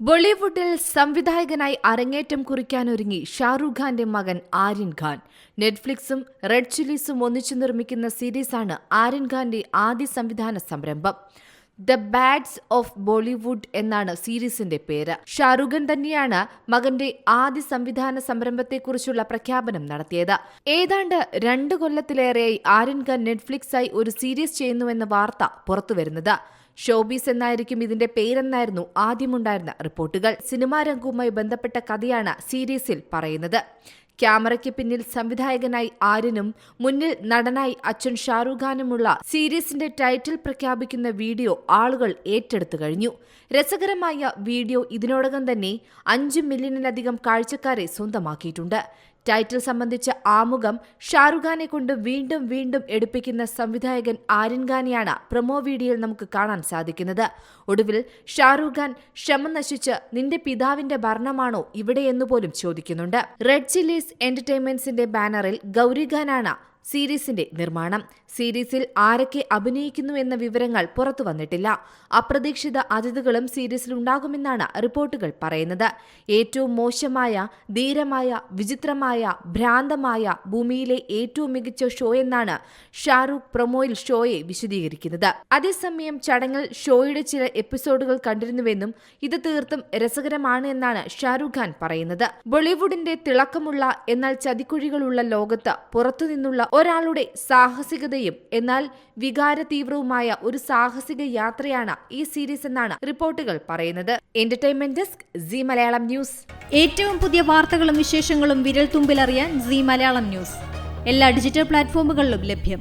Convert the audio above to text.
ബോളിവുഡിൽ സംവിധായകനായി അരങ്ങേറ്റം കുറിക്കാനൊരുങ്ങി ഷാറൂഖ് ഖാന്റെ മകൻ ആര്യൻ ഖാൻ. നെറ്റ്ഫ്ലിക്സും റെഡ് ചില്ലീസും ഒന്നിച്ചു നിർമ്മിക്കുന്ന സീരീസാണ് ആര്യൻ ഖാന്റെ ആദ്യ സംവിധാന സംരംഭം. ദ ബാഡ്സ് ഓഫ് ബോളിവുഡ് എന്നാണ് സീരീസിന്റെ പേര്. ഷാറുഖൻ തന്നെയാണ് മകന്റെ ആദ്യ സംവിധാന സംരംഭത്തെക്കുറിച്ചുള്ള പ്രഖ്യാപനം നടത്തിയത്. ഏതാണ്ട് രണ്ട് കൊല്ലത്തിലേറെയായി ആര്യൻ ഖാൻ നെറ്റ്ഫ്ലിക്സായി ഒരു സീരീസ് ചെയ്യുന്നുവെന്ന വാർത്ത പുറത്തുവരുന്നത്. ഷോബീസ് എന്നായിരിക്കും ഇതിന്റെ പേരെന്നായിരുന്നു ആദ്യമുണ്ടായിരുന്ന റിപ്പോർട്ടുകൾ. സിനിമാ രംഗവുമായി ബന്ധപ്പെട്ട കഥയാണ് സീരീസിൽ പറയുന്നത്. ക്യാമറയ്ക്ക് പിന്നിൽ സംവിധായകനായി ആര്യനും മുന്നിൽ നടനായി അച്ഛൻ ഷാറൂഖ് ഖാനുമുള്ള സീരീസിന്റെ ടൈറ്റിൽ പ്രഖ്യാപിക്കുന്ന വീഡിയോ ആളുകൾ ഏറ്റെടുത്തു കഴിഞ്ഞു. രസകരമായ വീഡിയോ ഇതിനോടകം തന്നെ അഞ്ച് മില്യണിലധികം കാഴ്ചക്കാരെ സ്വന്തമാക്കിയിട്ടുണ്ട്. ടൈറ്റിൽ സംബന്ധിച്ച ആമുഖം ഷാറുഖ് ഖാനെ കൊണ്ട് വീണ്ടും വീണ്ടും എടുപ്പിക്കുന്ന സംവിധായകൻ ആര്യൻ ഖാനെയാണ് പ്രൊമോ വീഡിയോയിൽ നമുക്ക് കാണാൻ സാധിക്കുന്നത്. ഒടുവിൽ ഷാറുഖ് ഖാൻ ക്ഷമ നശിച്ച് നിന്റെ പിതാവിന്റെ ഭരണമാണോ ഇവിടെയെന്ന് പോലും ചോദിക്കുന്നുണ്ട്. റെഡ് ചില്ലീസ് എന്റർടൈൻമെന്റ്സിന്റെ ബാനറിൽ ഗൗരി ഖാനാണ് സീരീസിന്റെ നിർമ്മാണം. സീരീസിൽ ആരൊക്കെ അഭിനയിക്കുന്നു എന്ന വിവരങ്ങൾ പുറത്തു വന്നിട്ടില്ല. അപ്രതീക്ഷിത അതിഥികളും സീരീസിൽ ഉണ്ടാകുമെന്നാണ് റിപ്പോർട്ടുകൾ പറയുന്നത്. ഏറ്റവും മോശമായ ധീരമായ വിചിത്രമായ ഭ്രാന്തമായ ഭൂമിയിലെ ഏറ്റവും മികച്ച ഷോ എന്നാണ് ഷാറൂഖ് പ്രൊമോയിൽ ഷോയെ വിശദീകരിക്കുന്നത്. അതേസമയം ചടങ്ങിൽ ഷോയുടെ ചില എപ്പിസോഡുകൾ കണ്ടിരുന്നുവെന്നും ഇത് തീർത്തും രസകരമാണ് എന്നാണ് ഷാറൂഖ് ഖാൻ പറയുന്നത്. ബോളിവുഡിന്റെ തിളക്കമുള്ള എന്നാൽ ചതിക്കുഴികളുള്ള ലോകത്ത് പുറത്തുനിന്നുള്ള ഒരാളുടെ സാഹസികതയും എന്നാൽ വികാര തീവ്രവുമായ ഒരു സാഹസിക യാത്രയാണ് ഈ സീരീസ് എന്നാണ് റിപ്പോർട്ടുകൾ പറയുന്നത്. Entertainment desk Zee Malayalam news ഏറ്റവും പുതിയ വാർത്തകളും വിശേഷങ്ങളും വിരൽ തുമ്പിലറിയാൻ സി മലയാളം ന്യൂസ് എല്ലാ ഡിജിറ്റൽ പ്ലാറ്റ്ഫോമുകളിലും ലഭ്യം.